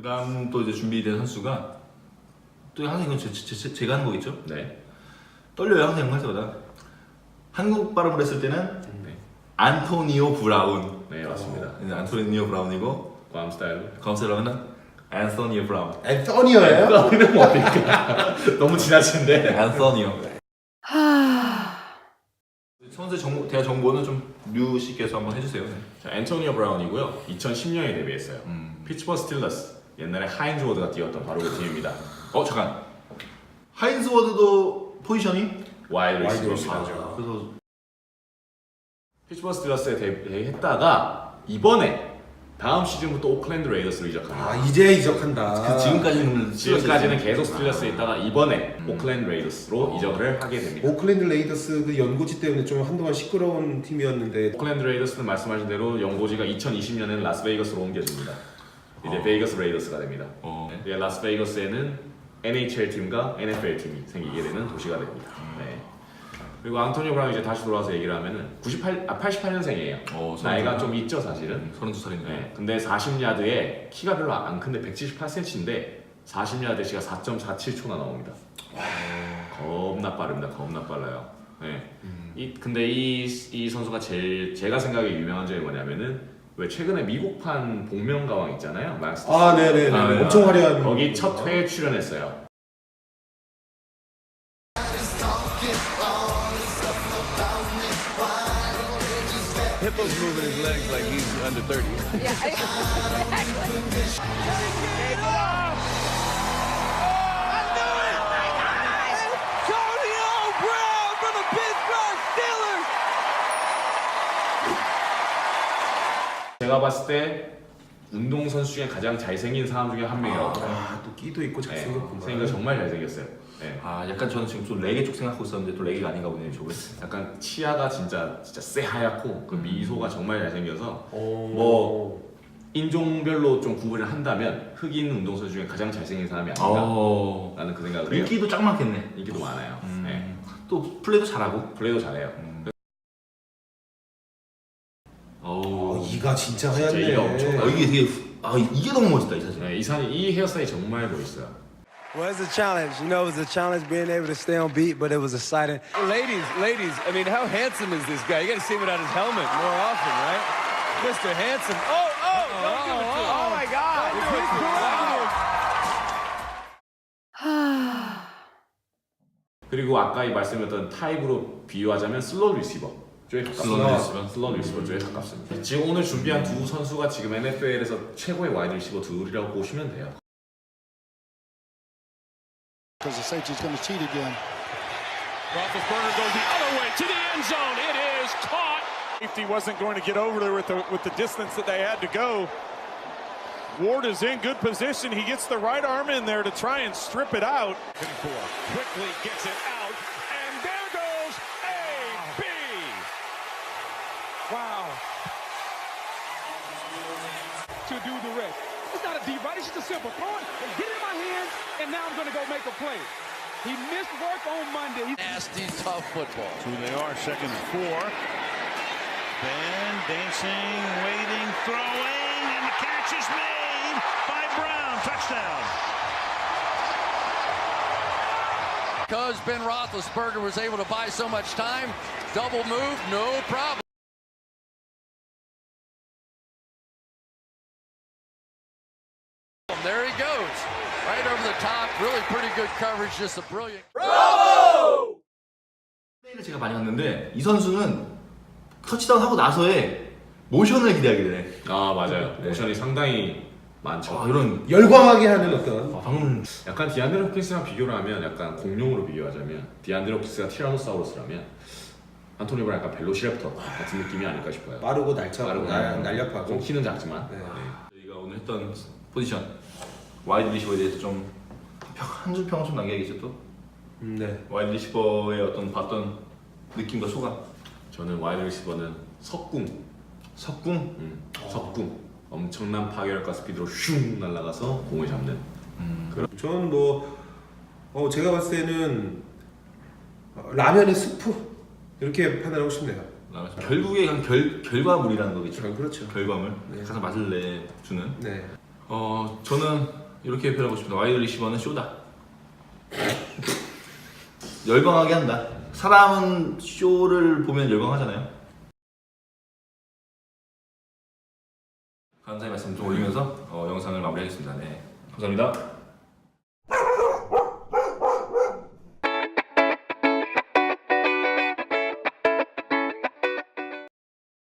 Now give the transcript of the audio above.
그 다음 또 이제 준비된 선수가 또 항상 이건 제, 제, 제, 제가 하는 거겠죠? 네. 떨려요 항상 이거 할 때마다 한국 발음을 했을 때는 네. 안토니오 브라운 네, 맞습니다. 네, 안토니오 브라운이고 괌 스타일로. 검색하면은 앤서니오 브라운 앤서니어예요? 이는 뭡니까? 너무 지나친데. 앤서니오 선수 정보, 대화 정보는 좀류 씨께서 한번 해주세요 네. 자, 앤토니오 브라운이고요. 2010년에 데뷔했어요. 음. 피츠버 스틸러스. 옛날에 하인즈 워드가 뛰었던 바로 그 팀입니다. 어 잠깐 하인스 워드도 포지션이 와이드 와이드 리시버. 리시버죠. 그래서 피츠버 스틸러스에 데뷔했다가 이번에 다음 시즌부터 오클랜드 레이더스로 이적합니다. 아 이제 이적한다. 그 지금까지는 지금까지는 계속 스틸러스에 있다가 이번에 음. 오클랜드 레이더스로 이적을 하게 됩니다. 오클랜드 레이더스 그 연고지 때문에 좀 한동안 시끄러운 팀이었는데 오클랜드 레이더스는 말씀하신 대로 연고지가 2020년에는 라스베이거스로 옮겨집니다. 이제 베이거스 레이더스가 됩니다. 어. 이제 라스베이거스에는 NHL 팀과 NFL 팀이 생기게 되는 도시가 됩니다. 네. 그리고 안토니오 브라운 이제 다시 돌아와서 얘기를 하면은 98, 아 88년생이에요. 어, 나이가 좀 있죠 사실은. 32살이네 네. 근데 40야드에 키가 별로 안 큰데 178cm인데 40야드치가 4.47초나 나옵니다. 겁나 빠릅니다. 겁나 빨라요. 네. 이 근데 이, 이 선수가 제일 제가 생각에 유명한 점이 뭐냐면은 왜 최근에 미국판 복면가왕 있잖아요. 막스 아 네네네 아, 네. 엄청 화려한 거기 첫 회에 출연했어요. Hippo's moving his legs like he's under 30. Antonio 제가 봤을 때 운동 선수 중에 가장 잘생긴 사람 중에 한 명이라고 봐요. 아또 끼도 있고 네. 잘생겼구만. 생긴 정말 잘생겼어요. 네. 아 약간 저는 지금 좀 레게 쪽 생각하고 있었는데 또 레게가 아닌가 보네요 저게 약간 치아가 진짜 진짜 새하얗고 그 미소가 정말 잘생겨서 어... 뭐 인종별로 좀 구분을 한다면 흑인 운동선수 중에 가장 잘생긴 사람이 아닌가 어 라는 그 생각을 해요 인기도 짱 많겠네 인기도 많아요 음. 네. 또 플레이도 잘하고 플레이도 잘해요 어 우 어, 이가 진짜 진짜 하얗네. 이가 엄청 아, 이게 되게 후- 아 이게 너무 멋있다 이 사진 네, 이 사진 이 헤어스타일 정말 멋있어요 Well, it's a challenge. You know, it was a challenge being able to stay on beat, but it was exciting. Ladies, ladies, I mean, how handsome is this guy? You got to see him without his helmet more often, right? Mr. Handsome. Oh, oh, don't give it to him. Oh, my God. 그리고 아까 이 말씀드렸던 타입으로 비유하자면 슬로우 리시버 쪽에 가깝습니다. 슬로우 리시버. 슬로우 리시버 쪽에 가깝습니다. 지금 오늘 준비한 두 선수가 지금 NFL에서 최고의 와이드 리시버 둘이라고 보시면 돼요. because the safety's going to cheat again. Roethlisberger goes the other way to the end zone. It is caught. Safety wasn't going to get over there with the with the distance that they had to go. Ward is in good position. He gets the right arm in there to try and strip it out. Quickly gets it out, It's not a deep right. It's just a simple throw it and get it in my hands, and now I'm going to go make a play. He missed work on Monday. He- Nasty, tough football. Who they are, second and four. Ben dancing, waiting, throwing, and the catch is made by Brown. Touchdown. Because Ben Roethlisberger was able to buy so much time, double move, no problem. Top. Really pretty good coverage. Just a brilliant. 플레이를 제가 많이 봤는데 이 선수는 터치다운 하고 나서의 모션을 기대하게 되네 아 맞아요. 네. 모션이 상당히 많죠. 아 이런 열광하게 하는 어떤 아, 방금 약간 디안드레 호킨스랑 비교를 하면 약간 공룡으로 비교하자면 디안드레 호킨스가 티라노사우루스라면 안토니 브라운 약간 벨로시랩터 같은 느낌이 아닐까 싶어요. 빠르고 날차고 빠르고 날, 좀 날렵하고 키는 작지만 네. 저희가 오늘 했던 포지션 와이드 리시버에 대해서 좀 한줄 평을 좀 남겨야겠죠 또? 음, 네. 와이드 리시버의 어떤 봤던 느낌과 소감? 저는 와이드 리시버는 석궁, 석궁? 음, 석궁. 엄청난 파괴력과 스피드로 슝 날아가서 공을 잡는 저는 뭐 어, 제가 봤을 때는 어, 라면의 스프? 이렇게 판단하고 싶네요. 결국에 그냥 결, 결과물이라는 거겠죠? 아, 그렇죠. 결과물? 네. 가장 맛을 내주는? 네. 어 저는 이렇게 표현하고 싶습니다. 와이드 리시버는 쇼다. 열광하게 한다. 사람은 쇼를 보면 열광하잖아요. 감사의 말씀 좀 올리면서 어, 영상을 마무리하겠습니다. 네, 감사합니다.